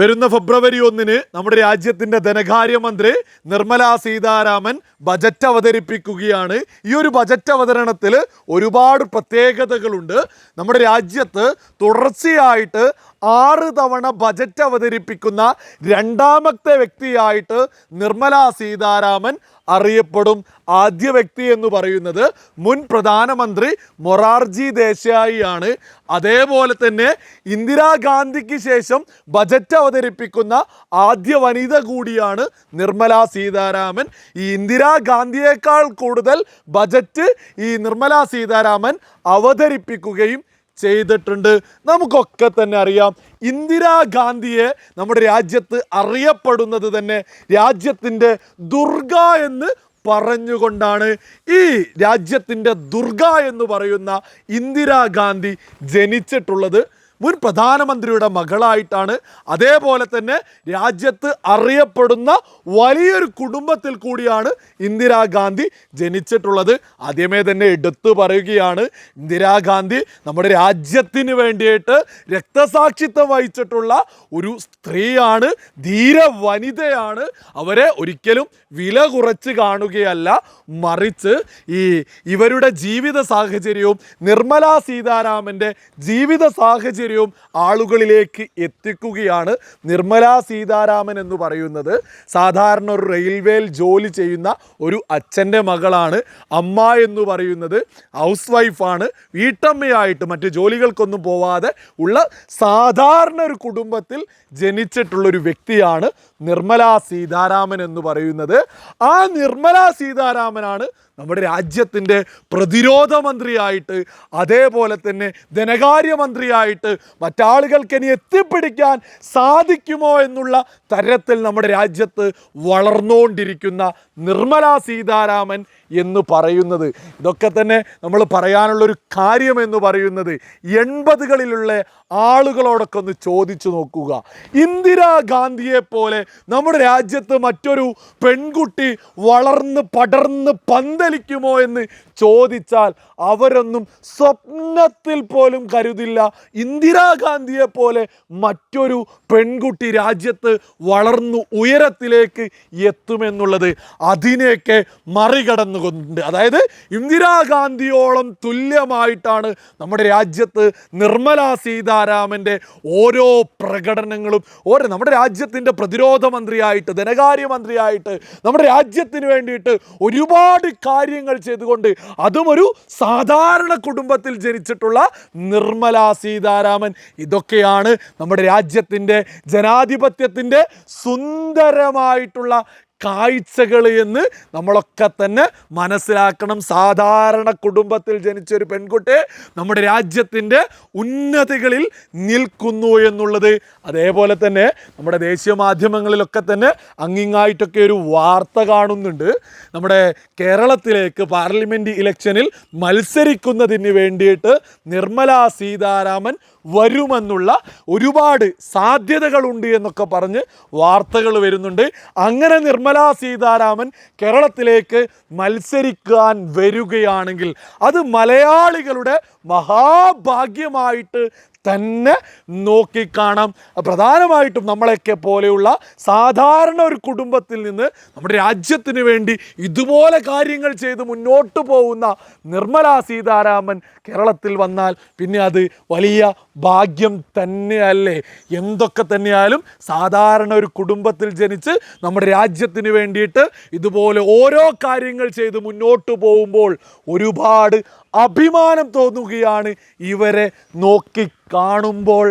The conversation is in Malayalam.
വരുന്ന ഫെബ്രുവരി ഒന്നിന് നമ്മുടെ രാജ്യത്തിന്റെ ധനകാര്യമന്ത്രി നിർമ്മല സീതാരാമൻ ബജറ്റ് അവതരിപ്പിക്കുകയാണ്. ഈ ഒരു ബജറ്റ് അവതരണത്തിൽ ഒരുപാട് പ്രത്യേകതകളുണ്ട്. നമ്മുടെ രാജ്യത്ത് തുടർച്ചയായിട്ട് ആറ് തവണ ബജറ്റ് അവതരിപ്പിക്കുന്ന രണ്ടാമത്തെ വ്യക്തിയായിട്ട് നിർമ്മല സീതാരാമൻ അറിയപ്പെടും. ആദ്യ വ്യക്തി എന്ന് പറയുന്നത് മുൻ പ്രധാനമന്ത്രി മൊറാർജി ദേശായിയാണ്. അതേപോലെ തന്നെ ഇന്ദിരാഗാന്ധിക്ക് ശേഷം ബജറ്റ് അവതരിപ്പിക്കുന്ന ആദ്യ വനിത കൂടിയാണ് നിർമ്മല സീതാരാമൻ. ഈ ഇന്ദിരാഗാന്ധിയേക്കാൾ കൂടുതൽ ബജറ്റ് ഈ നിർമ്മല സീതാരാമൻ അവതരിപ്പിക്കുകയും ചെയ്തിട്ടുണ്ട്. നമുക്കൊക്കെ തന്നെ അറിയാം. ഇന്ദിരാഗാന്ധിയെ നമ്മുടെ രാജ്യത്ത് അറിയപ്പെടുന്നത് തന്നെ രാജ്യത്തിന്റെ ദുർഗ എന്ന് പറഞ്ഞുകൊണ്ടാണ്. ഈ രാജ്യത്തിന്റെ ദുർഗ എന്ന് പറയുന്ന ഇന്ദിരാഗാന്ധി ജനിച്ചിട്ടുള്ളത്. മുൻ പ്രധാനമന്ത്രിയുടെ മകളായിട്ടാണ് അതേപോലെ തന്നെ രാജ്യത്ത് അറിയപ്പെടുന്ന വലിയൊരു കുടുംബത്തിൽ കൂടിയാണ് ഇന്ദിരാഗാന്ധി ജനിച്ചിട്ടുള്ളത്. ആദ്യമേ തന്നെ എടുത്തു പറയുകയാണ് ഇന്ദിരാഗാന്ധി നമ്മുടെ രാജ്യത്തിന് വേണ്ടിയിട്ട് രക്തസാക്ഷിത്വം വഹിച്ചിട്ടുള്ള ഒരു സ്ത്രീയാണ് ധീര വനിതയാണ് അവരെ ഒരിക്കലും വില കുറച്ച് കാണുകയല്ല മറിച്ച് ഈ ഇവരുടെ ജീവിത സാഹചര്യവും നിർമ്മലാ സീതാരാമന്റെ ജീവിത സാഹചര്യവും ആളുകളിലേക്ക് എത്തിക്കുകയാണ് നിർമ്മല സീതാരാമൻ എന്ന് പറയുന്നത്. സാധാരണ ഒരു റെയിൽവേയിൽ ജോലി ചെയ്യുന്ന ഒരു അച്ഛന്റെ മകളാണ് അമ്മ എന്ന് പറയുന്നത്. ഹൗസ് വൈഫാണ് വീട്ടമ്മയായിട്ട് മറ്റ് ജോലികൾക്കൊന്നും പോവാതെ ഉള്ള സാധാരണ ഒരു കുടുംബത്തിൽ ജനിച്ചിട്ടുള്ളൊരു വ്യക്തിയാണ് നിർമ്മല സീതാരാമൻ എന്ന് പറയുന്നത്. ആ നിർമ്മല സീതാരാമനാണ് നമ്മുടെ രാജ്യത്തിന്റെ പ്രതിരോധ മന്ത്രിയായിട്ട് അതേപോലെ തന്നെ ധനകാര്യമന്ത്രിയായിട്ട് മറ്റാളുകൾക്ക് ഇനി എത്തിപ്പിടിക്കാൻ സാധിക്കുമോ എന്നുള്ള തരത്തിൽ നമ്മുടെ രാജ്യത്ത് വളർന്നുകൊണ്ടിരിക്കുന്ന നിർമ്മല സീതാരാമൻ എന്ന് പറയുന്നത്. ഇതൊക്കെ തന്നെ നമ്മൾ പറയാനുള്ളൊരു കാര്യം എന്ന് പറയുന്നത് എൺപതുകളിലുള്ള ആളുകളോടൊക്കെ ഒന്ന് ചോദിച്ചു നോക്കുക. ഇന്ദിരാഗാന്ധിയെ പോലെ നമ്മുടെ രാജ്യത്ത് മറ്റൊരു പെൺകുട്ടി വളർന്ന് പടർന്ന് പന്തലിക്കുമോ എന്ന് ചോദിച്ചാൽ അവരൊന്നും സ്വപ്നത്തിൽ പോലും കരുതില്ല. ഇന്ദിരാഗാന്ധിയെ പോലെ മറ്റൊരു പെൺകുട്ടി രാജ്യത്ത് വളർന്നു ഉയരത്തിലേക്ക് എത്തുമെന്നുള്ളത് അതിനെയൊക്കെ മറികടന്നുകൊണ്ട് അതായത് ഇന്ദിരാഗാന്ധിയോളം തുല്യമായിട്ടാണ് നമ്മുടെ രാജ്യത്ത് നിർമ്മല സീതാരാമന്റെ ഓരോ പ്രകടനങ്ങളും ഓരോ നമ്മുടെ രാജ്യത്തിന്റെ പ്രതിരോധ മന്ത്രിയായിട്ട് ധനകാര്യമന്ത്രിയായിട്ട് നമ്മുടെ രാജ്യത്തിന് വേണ്ടിയിട്ട് ഒരുപാട് കാര്യങ്ങൾ ചെയ്തുകൊണ്ട് അതും ഒരു സാധാരണ കുടുംബത്തിൽ ജനിച്ചിട്ടുള്ള നിർമ്മല സീതാരാമൻ. ഇതൊക്കെയാണ് നമ്മുടെ രാജ്യത്തിന്റെ ജനാധിപത്യത്തിന്റെ സുന്ദരമായിട്ടുള്ള കാഴ്ചകൾ എന്ന് നമ്മളൊക്കെ തന്നെ മനസ്സിലാക്കണം. സാധാരണ കുടുംബത്തിൽ ജനിച്ച ഒരു പെൺകുട്ടി നമ്മുടെ രാജ്യത്തിന്റെ ഉന്നതികളിൽ നിൽക്കുന്നു എന്നുള്ളത്. അതേപോലെ തന്നെ നമ്മുടെ ദേശീയ മാധ്യമങ്ങളിലൊക്കെ തന്നെ അങ്ങിങ്ങായിട്ടൊക്കെ ഒരു വാർത്ത കാണുന്നുണ്ട്. നമ്മുടെ കേരളത്തിലേക്ക് പാർലമെന്റ് ഇലക്ഷനിൽ മത്സരിക്കുന്നതിന് വേണ്ടിയിട്ട് നിർമ്മല സീതാരാമൻ വരുമെന്നുള്ള ഒരുപാട് സാധ്യതകളുണ്ട് എന്നൊക്കെ പറഞ്ഞ് വാർത്തകൾ വരുന്നുണ്ട്. അങ്ങനെ നിർമ്മല സീതാരാമൻ കേരളത്തിലേക്ക് മത്സരിക്കാൻ വരികയാണെങ്കിൽ അത് മലയാളികളുടെ മഹാഭാഗ്യമായിട്ട് തന്നെ നോക്കിക്കാണാം. പ്രധാനമായിട്ടും നമ്മളെയൊക്കെ പോലെയുള്ള സാധാരണ ഒരു കുടുംബത്തിൽ നിന്ന് നമ്മുടെ രാജ്യത്തിന് വേണ്ടി ഇതുപോലെ കാര്യങ്ങൾ ചെയ്ത് മുന്നോട്ട് പോകുന്ന നിർമ്മല സീതാരാമൻ കേരളത്തിൽ വന്നാൽ പിന്നെ അത് വലിയ ഭാഗ്യം തന്നെയല്ലേ? എന്തൊക്കെ തന്നെയാലും സാധാരണ ഒരു കുടുംബത്തിൽ ജനിച്ച് നമ്മുടെ രാജ്യത്തിന് വേണ്ടിയിട്ട് ഇതുപോലെ ഓരോ കാര്യങ്ങൾ ചെയ്ത് മുന്നോട്ട് പോകുമ്പോൾ ഒരുപാട് അഭിമാനം തോന്നുകയാണ് ഇവരെ നോക്കി കാണുമ്പോൾ.